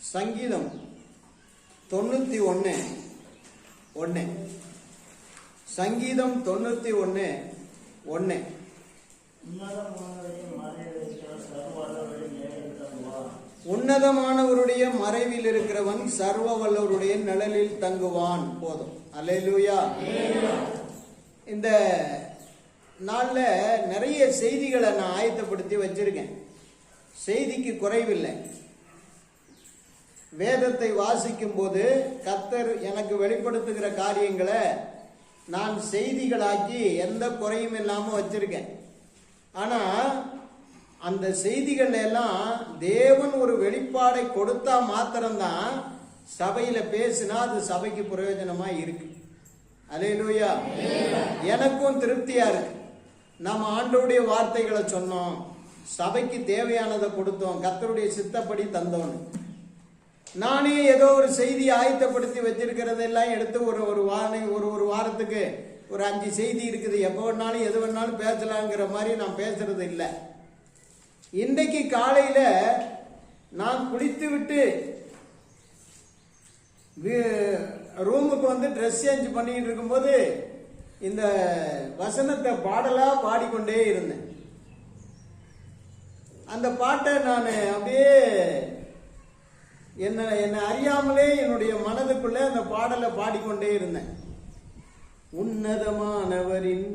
சங்கீதம் தொண்ணூத்தி ஒன்று ஒன்று சங்கீதம் தொண்ணூத்தி ஒன்று ஒன்று உன்னதமானவருடைய மறைவில் இருக்கிறவன் சர்வ வல்லவருடைய நிழலில் தங்குவான். போதும். அல்லேலூயா. இந்த நாளில் நிறைய செய்திகளை நான் ஆயத்தப்படுத்தி வச்சிருக்கேன். செய்திக்கு குறைவில்லை. வேதத்தை வாசிக்கும் போது கத்தர் எனக்கு வெளிப்படுத்துகிற காரியங்களை நான் செய்திகளாக்கி எந்த குறையும் இல்லாமல் வச்சிருக்கேன். ஆனால் அந்த செய்திகள் எல்லாம் தேவன் ஒரு வெளிப்பாடை கொடுத்தா மாத்திரம்தான் சபையில் பேசினா அது சபைக்கு பிரயோஜனமாக இருக்கு. அலையிலூயா எனக்கும் திருப்தியாக இருக்கு. நம்ம ஆண்டோடைய வார்த்தைகளை சொன்னோம். சபைக்கு தேவையானதை கொடுத்தோம். கத்தருடைய சித்தப்படி தந்தோன்னு நானே ஏதோ ஒரு செய்தி ஆயத்தப்படுத்தி வச்சிருக்கிறதெல்லாம் எடுத்து ஒரு ஒரு வாரம் ஒரு ஒரு வாரத்துக்கு ஒரு அஞ்சு செய்தி இருக்குது. எப்போ வேணாலும் எது வேணாலும் பேசலாங்கிற மாதிரி நான் பேசுறது இல்லை. இன்றைக்கு காலையில நான் குளித்து விட்டு ரூமுக்கு வந்து ட்ரெஸ் சேஞ்ச் பண்ணிட்டு இருக்கும்போது இந்த வசனத்தை பாடலாக பாடிக்கொண்டே இருந்தேன். அந்த பாட்டை நான் அப்படியே என்ன என்னை அறியாமலே என்னுடைய மனதுக்குள்ளே அந்த பாடலை பாடிக்கொண்டே இருந்தேன். உன்னதமானவரின்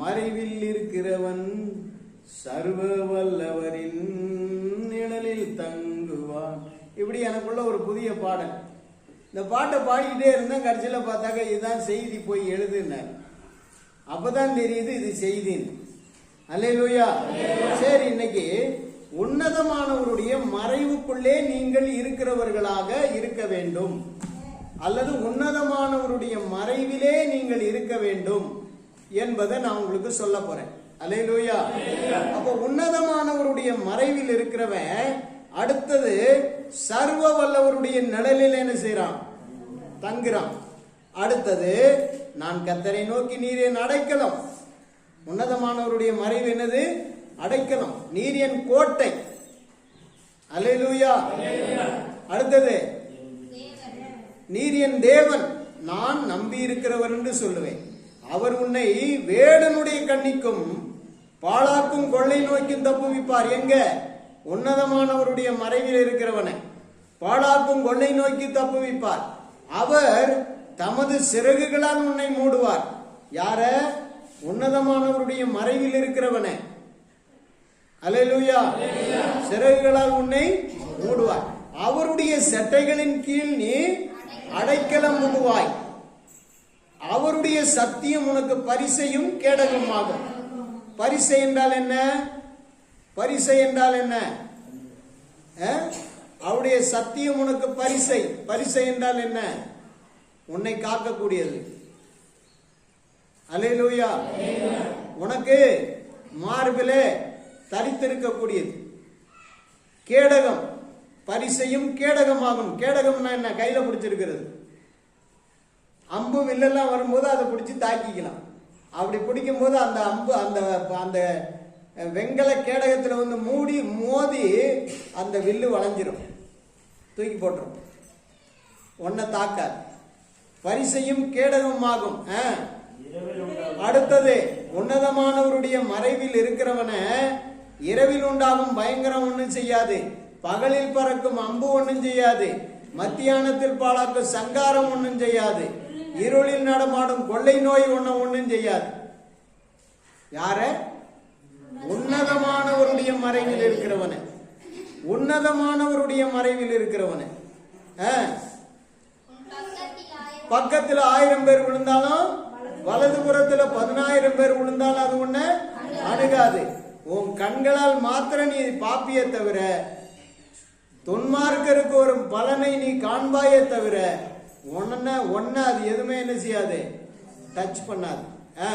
மறைவில் இருக்கிறவன் சர்வ வல்லவரின் நிழலில் தங்குவான். இப்படி எனக்குள்ள ஒரு புதிய பாடல். இந்த பாட்டை பாடிக்கிட்டே இருந்தேன் கடைசியில் பார்த்தாக்க இதுதான் செய்தி போய் எழுதுனார். அப்பதான் தெரியுது இது செய்தின்னு. அல்லேலூயா. சரி இன்னைக்கு உன்னதமானவருடைய மறைவுக்குள்ளே நீங்கள் இருக்கிறவர்களாக இருக்க வேண்டும். அல்லது உன்னதமானவருடைய மறைவிலே நீங்கள் இருக்க வேண்டும் என்பதை நான் உங்களுக்கு சொல்ல போறேன். அல்லேலூயா அப்போ உன்னதமானவருடைய மறைவில் இருக்கிறவன் அடுத்தது சர்வ வல்லவருடைய நிழலில் என்ன செய்யறான் தங்குறான். அடுத்தது நான் கத்தரை நோக்கி நீர் என் அடைக்கலம் உன்னதமானவருடைய மறைவு என்னது? அடைக்கணும். நீர் என் கோட்டை. அல்லேலூயா. அடுத்தது நீர் என் தேவன். நான் நம்பி இருக்கிறவர் என்று சொல்லுவேன். அவர் உன்னை வேடனுடைய கண்ணிக்கும் பாழாக்கும் கொள்ளை நோக்கியும் தப்புவிப்பார். எங்க? உன்னதமானவருடைய மறைவில் இருக்கிறவனை. பாழாக்கும் கொள்ளை நோக்கி தப்புவிப்பார். அவர் தமது சிறகுகளால் உன்னை மூடுவார். யார? உன்னதமானவருடைய மறைவில் இருக்கிறவனை. அலையலூயா சிறகுகளால் உன்னை மூடுவார் அவருடைய செட்டைகளின் கீழ் நீ அடைக்கலம் புகுவாய் அவருடைய சத்தியம் உனக்கு பரிசையும் கேடகமாகும். பரிசை என்றால் என்ன? பரிசை என்றால் என்ன? அவருடைய சத்தியம் உனக்கு பரிசை. பரிசை என்றால் என்ன? உன்னை காக்கக்கூடியது. அலையலூயா உனக்கு மார்பிலே தரித்திருக்கக்கூடியது. கேடகம். பரிசையும் கேடகமாகும் கேடகம்னா என்ன? கையில பிடிச்சிருக்கிறது. அம்பு வில்லெல்லாம் வரும்போது அதை பிடிச்சி தாக்கிக்கலாம். அப்படி பிடிக்கும் போது அந்த அம்பு அந்த அந்த வெங்கல கேடகத்தில் வந்து மூடி மோதி அந்த வில்லு வளைஞ்சிரும். தூக்கி போட்டுரும். ஒன்றை தாக்காது. பரிசையும் கேடகமாகும். அடுத்தது உன்னதமானவருடைய மறைவில் இருக்கிறவன இரவில் உண்டாகும் பயங்கரம் ஒன்றும் செய்யாது. பகலில் பறக்கும் அம்பு ஒன்றும் செய்யாது. மத்தியானத்தில் பாழாக்கும் சங்காரம் ஒன்றும் செய்யாது. இருளில் நடமாடும் கொள்ளை நோய் ஒன்று ஒன்றும் செய்யாது. யார? உன்னதமானவருடைய மறைவில் இருக்கிறவன. உன்னதமானவருடைய மறைவில் இருக்கிறவன. ஆ? ஆயிரம் பேர் விழுந்தாலும் வலதுபுறத்தில் பதினாயிரம் பேர் விழுந்தாலும் அது ஒண்ணு அணுகாது. உன் கண்களால் மாத்திரம் நீ பாப்பியே தவிர துன்மார்க்கருக்கு ஒரு பலனை நீ காண்பாயே தவிர உன்ன ஒன்ன அது எதுவுமே என்ன செய்யாது. டச் பண்ணாது. ஆ.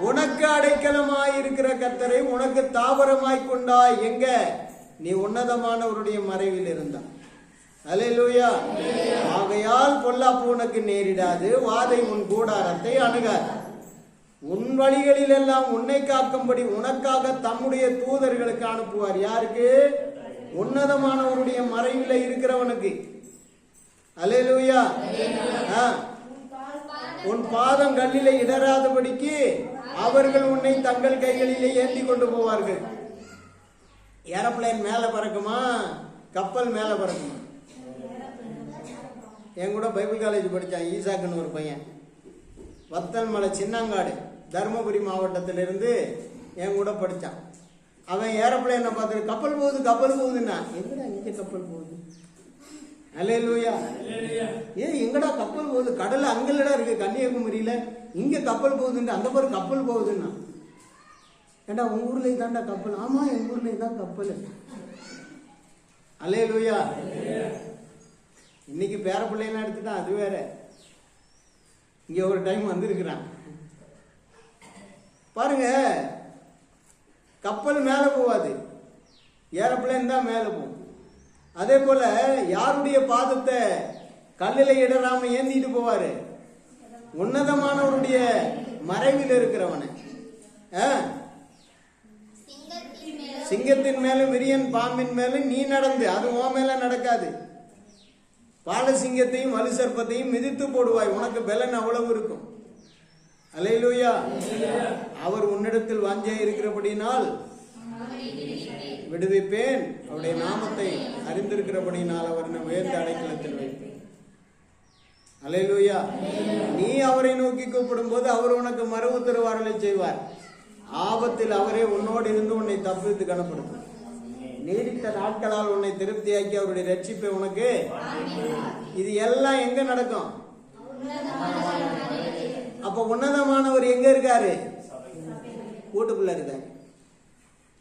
உனக்கு அடைக்கலமாய் இருக்கிற கத்தரை உனக்கு தாவரமாய் கொண்டாய் எங்க? நீ உன்னதமானவருடைய மறைவில் இருந்தான் அலையலூயா. ஆகையால் பொல்லாப்பு உனக்கு நேரிடாது வாதை உன் கூடாரத்தை அணுகாது உன் வழிகளில் எல்லாம் உன்னை காக்கும்படி உனக்காக தம்முடைய தூதர்களுக்கு அனுப்புவார். யாருக்கு? உன்னதமானவருடைய மறைவில் இருக்கிறவனுக்கு. அலையலூயா. ஆ. உன் பாதம் கல்லிலே இடராதபடிக்கு அவர்கள் உன்னை தங்கள் கைகளிலே ஏந்தி கொண்டு போவார்கள். ஏரோப்ளேன் மேலே பறக்குமா? கப்பல் மேலே பறக்குமா? என் கூட பைபிள் காலேஜ் படிச்சான் ஈசாக்குன்னு ஒரு பையன். வத்தல் மலை சின்னங்காடு தருமபுரி மாவட்டத்திலிருந்து என் கூட படிச்சான். அவன் ஏரோப்ளேனை பார்த்துட்டு கப்பல் போகுது கப்பல் போகுதுன்னா. எங்கடா இங்க கப்பல் போகுது? அல்லேலூயா. ஏன் எங்கடா கப்பல் போகுது? கடல் அங்கல்லடா இருக்கு கன்னியாகுமரியில. இங்க கப்பல் போகுதுன்னு அந்த பாரு கப்பல் போகுதுன்னா. ஏண்டா உங்க ஊர்ல தான்டா கப்பல்? ஆமா எங்க ஊர்ல தான் கப்பல். அல்லேலூயா. இன்னைக்கு பேர பிள்ளைலாம் எடுத்துட்டான் அது வேற. இங்க ஒரு டைம் வந்திருக்கிறான். பாருங்க கப்பல் மேல போவாது ஏரோப்ளேன் தான் மேல போகும். அதே போல யாருடைய பாதத்தை கல்லில இடராம ஏந்திட்டு போவாரு? உன்னதமானவருடைய மறைவில் இருக்கிறவனை? சிங்கத்தின் மேலும் விரியன் பாம்பின் மேலும் நீ நடந்து அது உன் மேல நடக்காது. பாலசிங்கத்தையும் வலுசர்ப்பத்தையும் மிதித்து போடுவாய். உனக்கு பலன் அவ்வளவு இருக்கும். அலையிலூயா அவர் உன்னிடத்தில் வாஞ்சை இருக்கிறபடினால் விடுவிப்பேன். அவருடைய நாமத்தை அறிந்திருக்கிறபடினால் அவர் என்னை உயர்ந்த அடைக்கலத்தில் வைப்பேன். அலையிலூயா நீ அவரை நோக்கி கூப்பிடும் போது அவர் உனக்கு மறு உத்தரவாரலை செய்வார். ஆபத்தில் அவரே உன்னோடு இருந்து உன்னை தப்பித்து கனப்படுத்தும் நீடித்த நாட்களால் உன்னை திருப்தியாக்கி அவருடைய ரட்சிப்பை உனக்கு இது எல்லாம் எங்க நடக்கும்? அப்ப உன்னதமானவர் எங்க இருக்காரு? கூட்டுக்குள்ள இருக்காரு.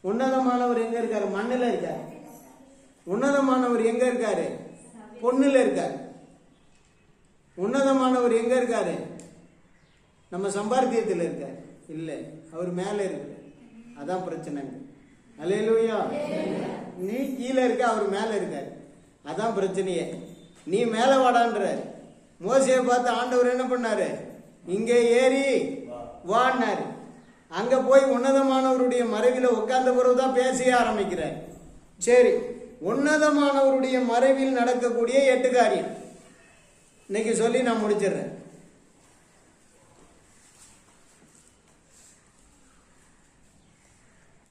உன்னதமானவர் எங்க இருக்காரு? மண்ணில் இருக்காரு. உன்னதமானவர் எங்க இருக்காரு? பொண்ணுல இருக்காரு. உன்னதமானவர் எங்க இருக்காரு? நம்ம சம்பாத்தியத்தில் இருக்காரு. இல்லை அவர் மேலே இருக்கு அதான் பிரச்சனைங்க. அலையிலுயா நீ கீழே இருக்க அவர் மேலே இருக்காரு. அதான் பிரச்சனையே. நீ மேலே வாடான்றார். மோசையை பார்த்து ஆண்டவர் என்ன பண்ணாரு? இங்கே ஏறி வாடினார் அங்கே போய் உன்னதமானவருடைய மறைவில் உட்கார்ந்த பிறகுதான் பேசிய ஆரம்பிக்கிறார். சரி உன்னதமானவருடைய மறைவில் நடக்கக்கூடிய எட்டு காரியம். இன்னைக்கு சொல்லி நான் முடிச்சிடுறேன்.